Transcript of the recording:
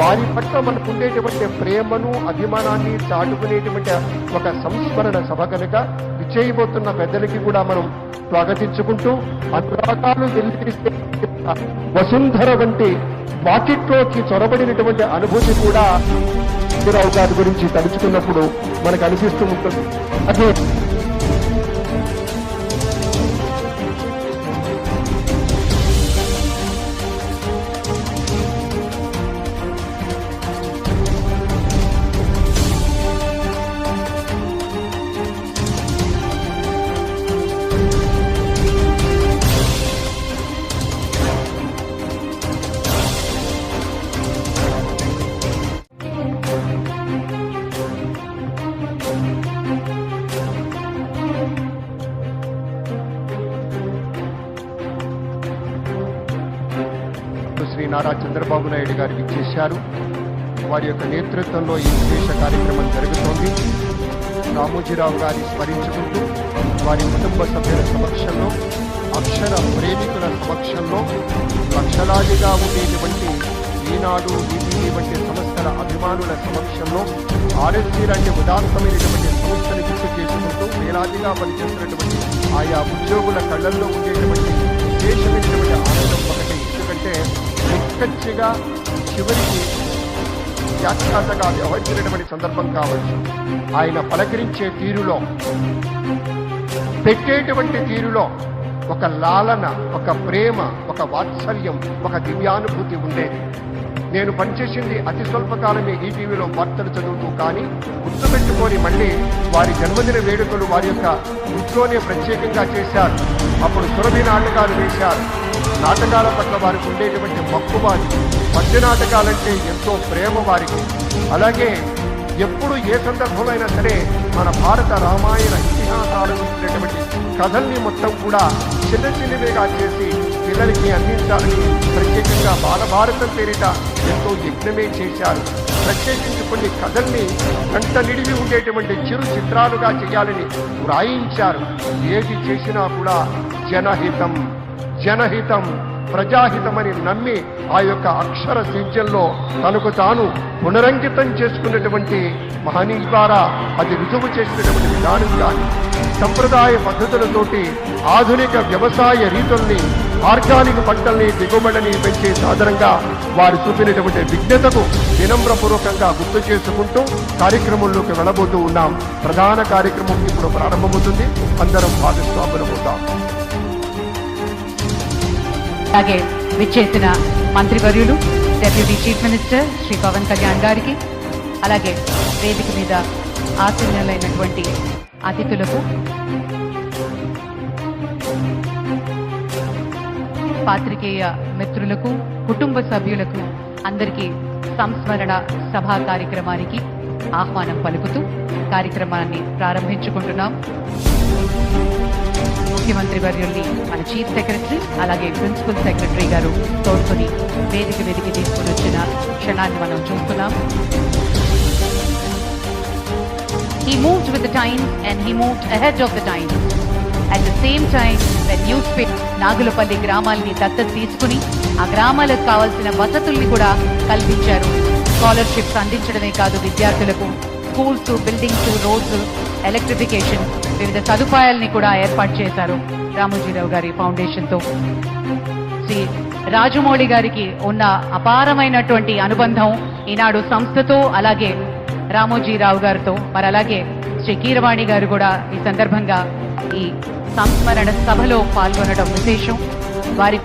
వారి పట్ల మనకు ఉండేటువంటి ప్రేమను అభిమానాన్ని చాటుకునేటువంటి ఒక సంస్మరణ సభ కనుక విచ్చేయబోతున్న పెద్దలకి కూడా మనం స్వాగతించుకుంటూ అనురాగాలు వెల్లితీసే వసుంధర వంటి వాకిట్లోకి చొరబడినటువంటి అనుభూతి కూడా రావు గారి గురించి తలుచుకున్నప్పుడు మనకు అనిపిస్తూ ఉంటుంది. అదే శ్రీ నారా చంద్రబాబు నాయుడు గారు ఇచ్చేశారు వారి యొక్క నేతృత్వంలో ఈ విశేష కార్యక్రమం జరుగుతోంది. రామోజీరావు గారి స్మరించుకుంటూ వారి కుటుంబ సభ్యుల సమక్షంలో అక్షర ప్రేమికుల సమక్షంలో లక్షలాదిగా ఉండేటువంటి ఈనాడు ఈటీవీ వంటి సంస్థల అభిమానుల సమక్షంలో ఆర్ఎస్సీ లాంటి ఉదాత్తమైనటువంటి సంస్థను గుర్తు చేసుకుంటూ వేలాదిగా పనిచేస్తున్నటువంటి ఆయా ఉద్యోగుల కళ్ళల్లో ఉండేటువంటి విశేషమైనటువంటి ఆనందం ఒకటి. ఎందుకంటే నిక్కచ్చిగా చివరికి వ్యాఖ్యాతగా వ్యవహరించినటువంటి సందర్భం కావచ్చు. ఆయన పలకరించే తీరులో పెట్టేటువంటి తీరులో ఒక లాలన ఒక ప్రేమ ఒక వాత్సల్యం ఒక దివ్యానుభూతి ఉండేది నేను పనిచేసింది అతి స్వల్పకాలమే ఈటీవీలో వార్తలు చదువుతూ కానీ గుర్తుపెట్టుకొని మళ్ళీ వారి జన్మదిన వేడుకలు వారి యొక్క ఇంట్లోనే ప్రత్యేకంగా చేశారు. అప్పుడు సురభి నాటకాలు వేశారు. నాటకాల పట్ల వారికి ఉండేటువంటి మక్కువ పద్య నాటకాలంటే ఎంతో ప్రేమ వారికి. అలాగే ఎప్పుడు ఏ సందర్భమైనా సరే మన భారత రామాయణ ఇతిహాసాలు ఉండేటువంటి కథల్ని మొత్తం కూడా చిన్నచిన్నవిగా చేసి పిల్లలకి అందించాలని ప్రత్యేకంగా బాలభారతం పేరిట ఎంతో యజ్ఞమే చేశారు. ప్రత్యేకించి కొన్ని కథల్ని గంట నిడివి ఉండేటువంటి చిరు చిత్రాలుగా చేయాలని వ్రాయించారు. ఏది చేసినా కూడా జనహితం. జనహితం ప్రజాహితమని నమ్మి ఆ యొక్క అక్షర సీజ్యంలో తనకు తాను పునరంకితం చేసుకున్నటువంటి మహనీయ ద్వారా అది రుజువు చేసినటువంటి విధానం కానీ సంప్రదాయ పద్ధతులతోటి ఆధునిక వ్యవసాయ రీతుల్ని ఆర్గానిక్ పంటల్ని దిగుబడిని పెంచే సాధనంగా వారు చూపినటువంటి విజ్ఞతకు వినమ్రపూర్వకంగా గుర్తు చేసుకుంటూ కార్యక్రమంలోకి వెళ్ళబోతూ ఉన్నాం. ప్రధాన కార్యక్రమం ఇప్పుడు ప్రారంభమవుతుంది. అందరం భాగస్వాములు భాగస్వాములమవుతాం. అలాగే విచ్చేసిన మంత్రివర్యులు deputy chief minister Shri Pawan Kalyan గారికి అలాగే వేదిక మీద ఆసీనులైనటువంటి అతిథులకు పాత్రికేయ మిత్రులకు కుటుంబ సభ్యులకు అందరికీ సంస్మరణ సభా కార్యక్రమానికి ఆహ్వానం పలుకుతూ కార్యక్రమాన్ని ప్రారంభించుకుంటున్నాం. ముఖ్యమంత్రి వర్యుల్ని మన చీఫ్ సెక్రటరీ అలాగే ప్రిన్సిపల్ సెక్రటరీ గారు తోడుకొని వేదిక వేదిక తీసుకుని వచ్చిన క్షణాన్ని మనం చూస్తున్నాం. He moved with the times and he moved ahead of the times. The same same time, the Nagulapalli గ్రామాల్ని దత్తత తీసుకుని ఆ గ్రామాలకు కావాల్సిన వసతుల్ని కూడా కల్పించారు. స్కాలర్షిప్స్ అందించడమే కాదు విద్యార్థులకు. Schools buildings roads electrification. వివిధ సదుపాయాల్ని కూడా ఏర్పాటు చేశారు రామోజీరావు గారి ఫౌండేషన్తో శ్రీ రాజమౌళి గారికి ఉన్న అపారమైనటువంటి అనుబంధం ఈనాడు సంస్థతో అలాగే రామోజీరావు గారితో మరి అలాగే శ్రీ కీరవాణి గారు కూడా ఈ సందర్భంగా ఈ సంస్మరణ సభలో పాల్గొనడం విశేషం. వారి